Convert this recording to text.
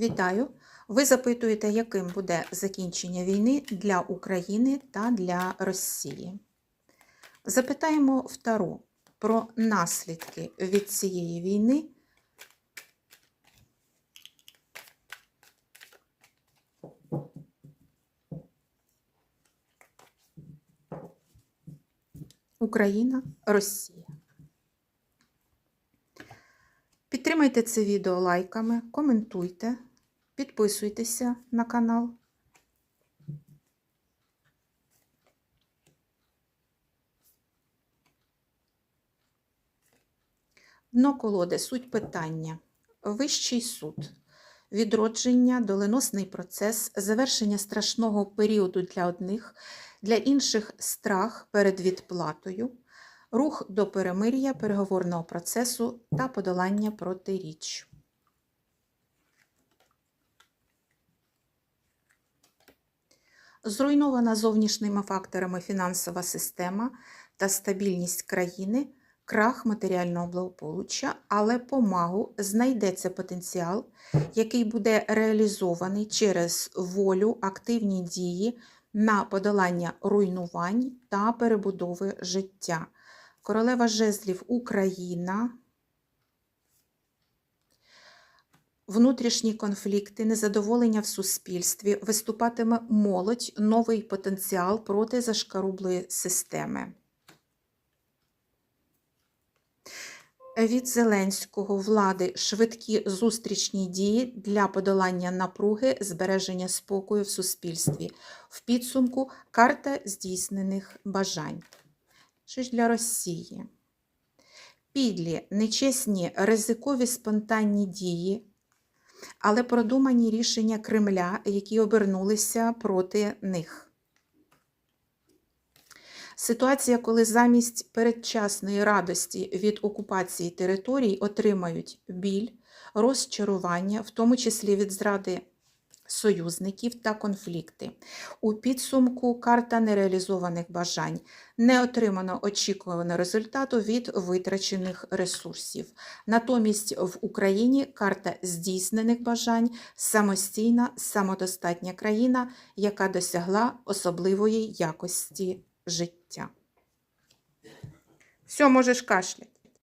Вітаю! Ви запитуєте, яким буде закінчення війни для України та для Росії. Запитаємо в Таро про наслідки від цієї війни. Україна, Росія. Підтримайте це відео лайками, коментуйте, підписуйтеся на канал. Дно колоди суть питання. Вищий суд. Відродження, доленосний процес, завершення страшного періоду для одних, для інших страх перед відплатою, рух до перемир'я, переговорного процесу та подолання протиріч. Зруйнована зовнішніми факторами фінансова система та стабільність країни, крах матеріального благополуччя, але помагу знайдеться потенціал, який буде реалізований через волю, активні дії на подолання руйнувань та перебудови життя. Королева жезлів Україна. Внутрішні конфлікти, незадоволення в суспільстві, виступатиме молодь, новий потенціал проти зашкарублої системи. Від Зеленського влади швидкі зустрічні дії для подолання напруги, збереження спокою в суспільстві. В підсумку карта здійснених бажань. Що ж для Росії? Підлі, нечесні, ризикові спонтанні дії, але продумані рішення Кремля, які обернулися проти них. Ситуація, коли замість передчасної радості від окупації територій отримають біль, розчарування, в тому числі від зради союзників та конфлікти. У підсумку карта нереалізованих бажань не отримано очікуваного результату від витрачених ресурсів. Натомість в Україні карта здійснених бажань самостійна, самодостатня країна, яка досягла особливої якості життя. Все, можеш кашляти.